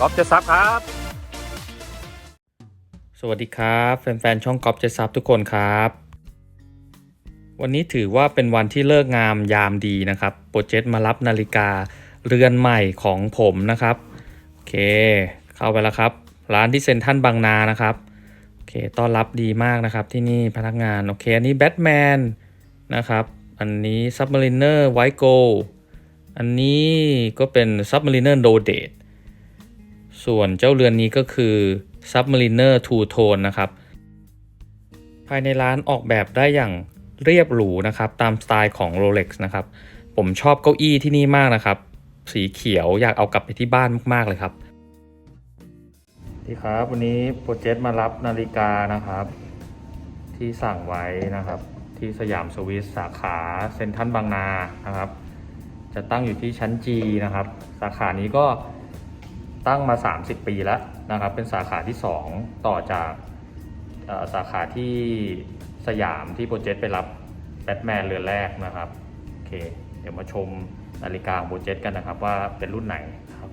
ก๊อฟจะซับครับ สวัสดีครับแฟนๆช่องกอล์ฟเจซับทุกคนครับ วันนี้ถือว่าเป็นวันที่เลิกงามยามดีนะครับโปรเจกต์มารับนาฬิกาเรือนใหม่ของผมนะครับ โอเค เข้าไปแล้วครับ ร้านที่เซ็นทรัลบางนานะครับโอเคต้อนรับดีมากนะครับที่นี่พนักงาน โอเค อันนี้แบทแมนนะครับ อันนี้ซับมาริเนอร์ไวโกอันนี้ก็เป็นซับมาริเนอร์โดเดต ส่วนเจ้าเรือนนี้ก็คือ Submariner Two Tone นะครับ ภายในร้านออกแบบได้อย่างเรียบหรูนะครับ ตามสไตล์ของ Rolex นะครับ ผมชอบเก้าอี้ที่นี่มากนะครับ สีเขียวอยากเอากลับไปที่บ้านมากๆเลยครับดีครับ วันนี้โปรเจกต์มารับนาฬิกานะครับ ที่สั่งไว้นะครับ ที่สยามสวิสสาขาเซ็นทรัลบางนานะครับ จะตั้งอยู่ที่ชั้น G นะครับ สาขานี้ก็ ตั้งมา 30 ปีแล้วนะครับ เป็นสาขาที่ 2 ต่อจากสาขาที่สยามที่โปรเจกต์ไปรับแบทแมนเรือนแรกนะครับโอเคเดี๋ยวมาชมนาฬิกาของโปรเจกต์กันนะครับว่าเป็นรุ่นไหนนะครับ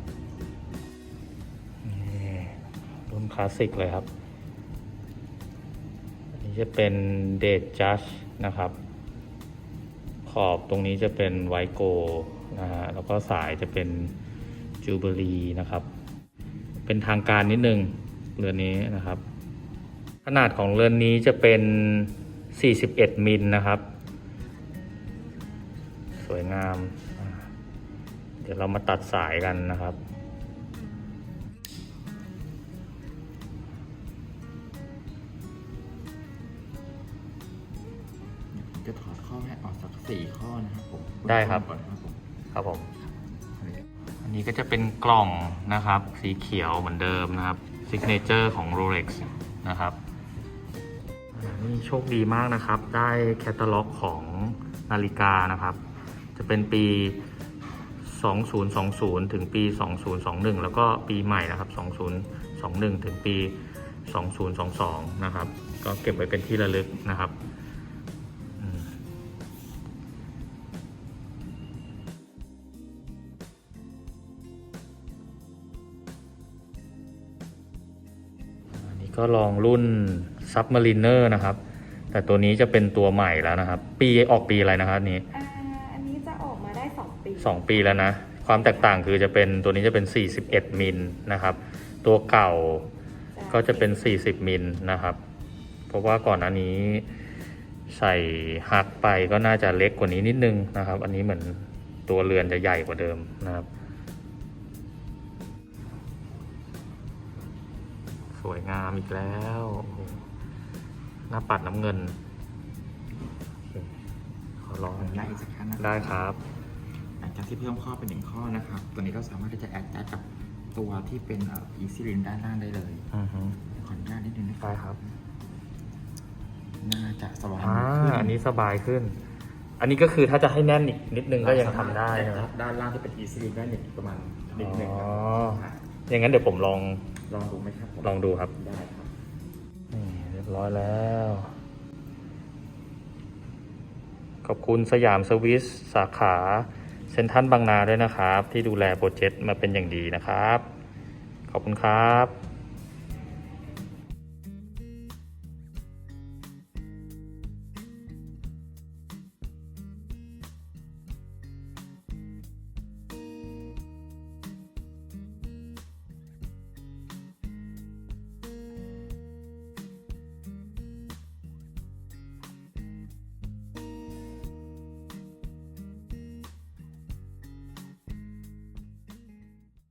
นี่รุ่นคลาสสิกเลยครับ อันนี้จะเป็นเด t จัสนะครับ ขอบตรงนี้จะเป็นไวโกนะฮะแล้วก็สายจะเป็น จูเบอรีนะครับ เป็นทางการนิดนึงเรือนนี้นะครับ ขนาดของเรือนนี้จะเป็น 41 มิลนะครับ สวยงามอ่าเดี๋ยวเรามาตัดสายกันนะครับผมจะถอดข้อให้ออกสักสี่ข้อนะครับผมได้ครับก่อนครับผมครับผมอัน นี้ก็จะเป็นกล่องนะครับ สีเขียวเหมือนเดิมนะครับซิกเนเจอร์ของ Rolex นะครับนี่โชคดีมากนะครับ ได้แคตตาล็อกของนาฬิกานะครับ จะเป็นปี 2020 ถึงปี 2021 แล้วก็ปีใหม่นะครับ 2021 ถึงปี 2022 นะครับ ก็เก็บไว้เป็นที่ระลึกนะครับ ก็ลองรุ่น Submariner นะครับ แต่ตัวนี้จะเป็นตัวใหม่แล้วนะครับ ปีออกปีอะไรนะครับอันนี้ อ่าอันนี้จะออกมาได้ 2 ปี2 ปีแล้วนะ ความแตกต่างคือจะเป็นตัวนี้จะเป็น 41 มิลนะครับ ตัวเก่าก็จะเป็น 40 มิลนะครับ เพราะว่าก่อนหน้านี้ใส่ฮักไปก็น่าจะเล็กกว่านี้นิดนึงนะครับ อันนี้เหมือนตัวเรือนจะใหญ่กว่าเดิมนะครับ สวยงามอีกแล้วโอ้โหหน้าปัดน้ำเงินโอเคขอลองไล่อีกสักครั้งนะได้ครับ หลังจากที่เพิ่มข้อเป็นหนึ่งข้อนะครับ ตัวนี้ก็สามารถที่จะแอดแอดกับตัวที่เป็นเอ่อ easy link ด้านล่างได้เลยอือฮึ ขออนุญาตนิดนึงนะคได้รับครับ น่าจะสว่างอ่าขึ้นอันนี้สบายขึ้น อันนี้ก็คือถ้าจะให้แน่นอีกนิดนึงก็ยังทำได้สามารถใช่ไหมแอดด้านล่างที่เป็น easy link ได้หนึ่งประมาณนิดหนึ่งครับอ๋ออะ อย่างนั้นเดี๋ยวผมลองลองดูไหมครับผมลองดูครับ ได้ครับ นี่เรียบร้อยแล้ว ขอบคุณสยามสวิสสาขาเซ็นทรัลบางนาด้วยนะครับ ที่ดูแลโปรเจกต์มาเป็นอย่างดีนะครับ ขอบคุณครับ